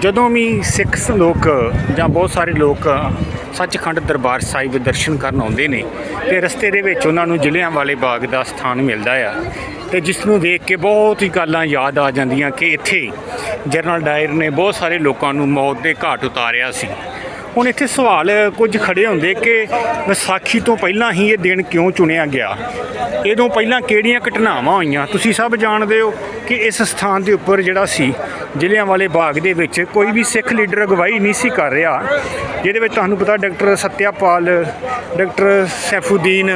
ਜਦੋਂ ਵੀ ਸਿੱਖ ਲੋਕ ਜਾਂ ਬਹੁਤ ਸਾਰੇ ਲੋਕ ਸੱਚਖੰਡ ਦਰਬਾਰ ਸਾਹਿਬ ਦਰਸ਼ਨ ਕਰਨ ਆਉਂਦੇ ਨੇ ਤੇ ਰਸਤੇ ਦੇ ਵਿੱਚ ਉਹਨਾਂ ਨੂੰ ਜ਼ਿਲ੍ਹਿਆਂ ਵਾਲੇ ਬਾਗ ਦਾ ਸਥਾਨ ਮਿਲਦਾ ਆ ਤੇ ਜਿਸ ਨੂੰ ਦੇਖ ਕੇ ਬਹੁਤ ਹੀ ਗੱਲਾਂ ਯਾਦ ਆ ਜਾਂਦੀਆਂ ਕਿ ਇੱਥੇ ਜਨਰਲ ਡਾਇਰ ਨੇ ਬਹੁਤ ਸਾਰੇ ਲੋਕਾਂ ਨੂੰ ਮੌਤ ਦੇ ਘਾਟ ਉਤਾਰਿਆ ਸੀ। ਹੁਣ ਇੱਥੇ ਸਵਾਲ ਕੁਝ ਖੜੇ ਹੁੰਦੇ ਕਿ ਵਿਸਾਖੀ ਤੋਂ ਪਹਿਲਾਂ ਹੀ ਇਹ ਦਿਨ ਕਿਉਂ ਚੁਣਿਆ ਗਿਆ? ਇਹਦੋਂ ਪਹਿਲਾਂ ਕਿਹੜੀਆਂ ਘਟਨਾਵਾਂ ਹੋਈਆਂ? ਤੁਸੀਂ ਸਭ ਜਾਣਦੇ ਹੋ ਕਿ ਇਸ ਸਥਾਨ ਦੇ ਉੱਪਰ ਜਿਹੜਾ ਸੀ ਜ਼ਿਲ੍ਹਿਆਂ ਵਾਲੇ ਬਾਗ ਦੇ ਵਿੱਚ ਕੋਈ ਵੀ ਸਿੱਖ ਲੀਡਰ ਅਗਵਾਈ ਨਹੀਂ ਸੀ ਕਰ ਰਿਹਾ, ਜਿਹਦੇ ਵਿੱਚ ਤੁਹਾਨੂੰ ਪਤਾ ਡਾਕਟਰ ਸਤਿਆਪਾਲ, ਡਾਕਟਰ ਸੈਫੂਦੀਨ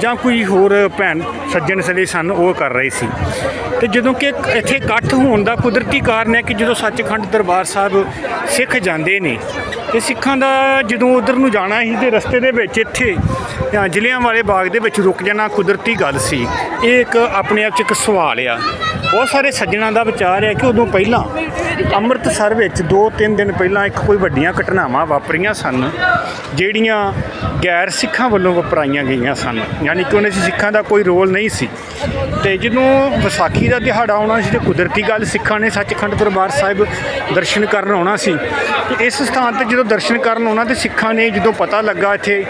ਜਾਂ ਕੋਈ ਹੋਰ ਭੈਣ ਸੱਜਣ ਸਲੇ ਸਨ, ਉਹ ਕਰ ਰਹੇ ਸੀ। ਤੇ ਜਦੋਂ ਕਿ ਇੱਥੇ ਇਕੱਠ ਹੋਣ ਦਾ ਕੁਦਰਤੀ ਕਾਰਨ ਹੈ ਕਿ ਜਦੋਂ ਸੱਚਖੰਡ ਦਰਬਾਰ ਸਾਹਿਬ ਸਿੱਖ ਜਾਂਦੇ ਨੇ, ਤੇ ਸਿੱਖਾਂ ਦਾ ਜਦੋਂ ਉਧਰ ਨੂੰ ਜਾਣਾ ਸੀ ਤੇ ਰਸਤੇ ਦੇ ਵਿੱਚ ਇੱਥੇ ਜ਼ਿਲ੍ਹਿਆਂ ਵਾਲੇ ਬਾਗ ਦੇ ਵਿੱਚ ਰੁਕ ਜਾਣਾ ਕੁਦਰਤੀ ਗੱਲ ਸੀ। ਇਹ ਇੱਕ ਆਪਣੇ ਆਪ 'ਚ ਇੱਕ ਸਵਾਲ ਆ। ਬਹੁਤ ਸਾਰੇ ਸੱਜਣਾ ਦਾ ਵਿਚਾਰ ਹੈ ਕਿ ਉਦੋਂ ਪਹਿਲਾਂ ਅੰਮ੍ਰਿਤਸਰ ਵਿੱਚ 2-3 ਦਿਨ ਪਹਿਲਾਂ ਇੱਕ ਕੋਈ ਵੱਡੀਆਂ ਘਟਨਾਵਾਂ ਵਾਪਰੀਆਂ ਸਨ, ਜਿਹੜੀਆਂ ਗੈਰ ਸਿੱਖਾਂ ਵੱਲੋਂ ਵਾਪਰਾਈਆਂ ਗਈਆਂ ਸਨ। ਯਾਨੀ ਕਿ ਉਹਨਾਂ 'ਚ ਸਿੱਖਾਂ ਦਾ ਕੋਈ ਰੋਲ ਨਹੀਂ ਸੀ। ਤੇ ਜਦੋਂ ਵਿਸਾਖੀ ਦਾ ਦਿਹਾੜਾ ਆਉਣਾ ਸੀ ਤੇ ਕੁਦਰਤੀ ਗੱਲ ਸਿੱਖਾਂ ਨੇ ਸੱਚਖੰਡ ਦਰਬਾਰ ਸਾਹਿਬ ਦਰਸ਼ਨ ਕਰਨ ਆਉਣਾ ਸੀ, ਤੇ ਇਸ ਸਥਾਨ ਤੇ ਜਦੋਂ ਦਰਸ਼ਨ ਕਰਨ ਆਉਣਾ ਤੇ ਸਿੱਖਾਂ ਨੇ ਜਦੋਂ ਪਤਾ ਲੱਗਾ ਇੱਥੇ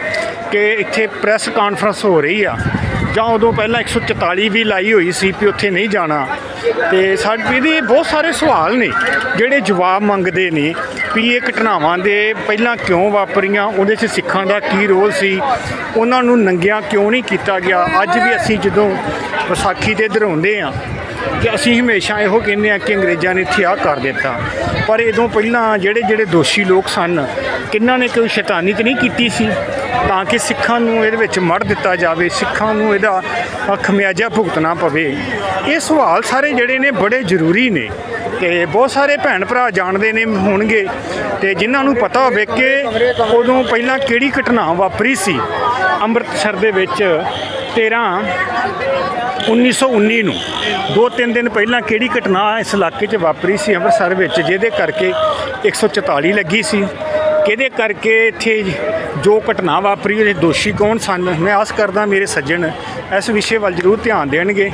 ਕਿ ਇੱਥੇ ਪ੍ਰੈਸ ਕਾਨਫਰੰਸ ਹੋ ਰਹੀ ਆ ਜਾਂ ਉਦੋਂ ਪਹਿਲਾਂ 144 ਵੀ ਲਾਈ ਹੋਈ ਸੀ ਵੀ ਉੱਥੇ ਨਹੀਂ ਜਾਣਾ। ਤੇ ਸਾਡੇ ਇਹਦੇ ਬਹੁਤ ਸਾਰੇ ਸਵਾਲ ਨੇ, ਜਿਹੜੇ ਜਵਾਬ ਮੰਗਦੇ ਨੇ ਵੀ ਇਹ ਘਟਨਾਵਾਂ ਦੇ ਪਹਿਲਾਂ ਕਿਉਂ ਵਾਪਰੀਆਂ, ਉਹਦੇ 'ਚ ਸਿੱਖਾਂ ਦਾ ਕੀ ਰੋਲ ਸੀ, ਉਹਨਾਂ ਨੂੰ ਨੰਗਿਆ ਕਿਉਂ ਨਹੀਂ ਕੀਤਾ ਗਿਆ? ਅੱਜ ਵੀ ਅਸੀਂ ਜਦੋਂ ਵਿਸਾਖੀ ਤੇ ਦਰਾਉਂਦੇ ਆ ਕਿ ਅਸੀਂ ਹਮੇਸ਼ਾ ਇਹੋ ਕਹਿੰਦੇ ਆ ਕਿ ਅੰਗਰੇਜ਼ਾਂ ਨੇ ਇੱਥੇ ਆਹ ਕਰ ਦਿੱਤਾ। ਪਰ ਇਦੋਂ ਪਹਿਲਾਂ ਜਿਹੜੇ ਜਿਹੜੇ ਦੋਸ਼ੀ ਲੋਕ ਸਨ, ਕਿੰਨਾਂ ਨੇ ਕੋਈ ਸ਼ੈਤਾਨੀ ਤੇ ਨਹੀਂ ਕੀਤੀ ਸੀ? ਤਾਂ ਕਿ ਸਿੱਖਾਂ ਨੂੰ ਇਹਦੇ ਵਿੱਚ ਮੜ ਦਿੱਤਾ ਜਾਵੇ, ਸਿੱਖਾਂ ਨੂੰ ਇਹਦਾ ਖਮਿਆਜਾ ਭੁਗਤਣਾ ਪਵੇ। ਇਹ ਸਵਾਲ ਸਾਰੇ ਜਿਹੜੇ ਨੇ ਬੜੇ ਜ਼ਰੂਰੀ ਨੇ ਤੇ ਬਹੁਤ ਸਾਰੇ ਭੈਣ ਭਰਾ ਜਾਣਦੇ ਨੇ ਹੋਣਗੇ ਤੇ ਜਿਨ੍ਹਾਂ ਨੂੰ ਪਤਾ ਹੋਵੇ ਕਿ ਉਦੋਂ ਪਹਿਲਾਂ ਕਿਹੜੀ ਘਟਨਾ ਵਾਪਰੀ ਸੀ ਅੰਮ੍ਰਿਤਸਰ ਦੇ ਵਿੱਚ 13 1919 ਨੂੰ। ਦੋ ਤਿੰਨ ਦਿਨ ਪਹਿਲਾਂ ਕਿਹੜੀ ਘਟਨਾ ਇਸ ਇਲਾਕੇ 'ਚ ਵਾਪਰੀ ਸੀ ਅੰਮ੍ਰਿਤਸਰ ਵਿੱਚ, ਜਿਹਦੇ ਕਰਕੇ 144 ਲੱਗੀ ਸੀ। ਕਿਹਦੇ ਕਰਕੇ ਇੱਥੇ ਜੋ ਘਟਨਾ ਵਾਪਰੀ ਉਹਦੇ ਦੋਸ਼ੀ ਕੌਣ ਸਨ? ਮੈਂ ਆਸ ਕਰਦਾ ਮੇਰੇ ਸੱਜਣ ਇਸ ਵਿਸ਼ੇ ਵੱਲ ਜ਼ਰੂਰ ਧਿਆਨ ਦੇਣਗੇ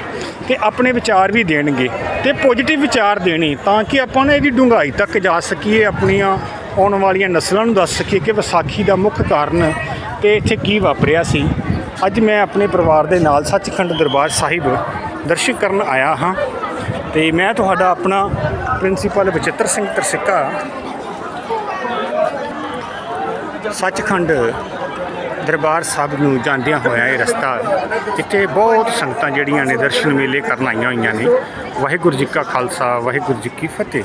ਤੇ ਆਪਣੇ ਵਿਚਾਰ ਵੀ ਦੇਣਗੇ ਤੇ ਪੋਜ਼ਿਟਿਵ ਵਿਚਾਰ ਦੇਣੇ ਤਾਂ ਕਿ ਆਪਾਂ ਨੇ ਇਹਦੀ ਡੂੰਘਾਈ ਤੱਕ ਜਾ ਸਕੀਏ, ਆਪਣੀਆਂ ਆਉਣ ਵਾਲੀਆਂ ਨਸਲਾਂ ਨੂੰ ਦੱਸ ਸਕੀਏ ਕਿ ਵਿਸਾਖੀ ਦਾ ਮੁੱਖ ਕਾਰਨ ਤੇ ਇੱਥੇ ਕੀ ਵਾਪਰਿਆ ਸੀ। ਅੱਜ ਮੈਂ ਆਪਣੇ ਪਰਿਵਾਰ ਦੇ ਨਾਲ ਸੱਚਖੰਡ ਦਰਬਾਰ ਸਾਹਿਬ ਦਰਸ਼ਨ ਕਰਨ ਆਇਆ ਹਾਂ ਤੇ ਮੈਂ ਤੁਹਾਡਾ ਆਪਣਾ ਪ੍ਰਿੰਸੀਪਲ ਬਚਿੱਤਰ ਸਿੰਘ ਤਰਸਿੱਕਾ ਸੱਚਖੰਡ ਦਰਬਾਰ ਸਾਹਿਬ ਨੂੰ ਜਾਂਦਿਆਂ ਹੋਇਆ ਇਹ ਰਸਤਾ ਇੱਥੇ ਬਹੁਤ ਸੰਗਤਾਂ ਜਿਹੜੀਆਂ ਨੇ ਦਰਸ਼ਨ ਮੇਲੇ ਕਰਨ ਆਈਆਂ ਹੋਈਆਂ ਨੇ। ਵਾਹਿਗੁਰੂ ਜੀ ਕਾ ਖਾਲਸਾ, ਵਾਹਿਗੁਰੂ ਜੀ ਕੀ ਫਤਿਹ।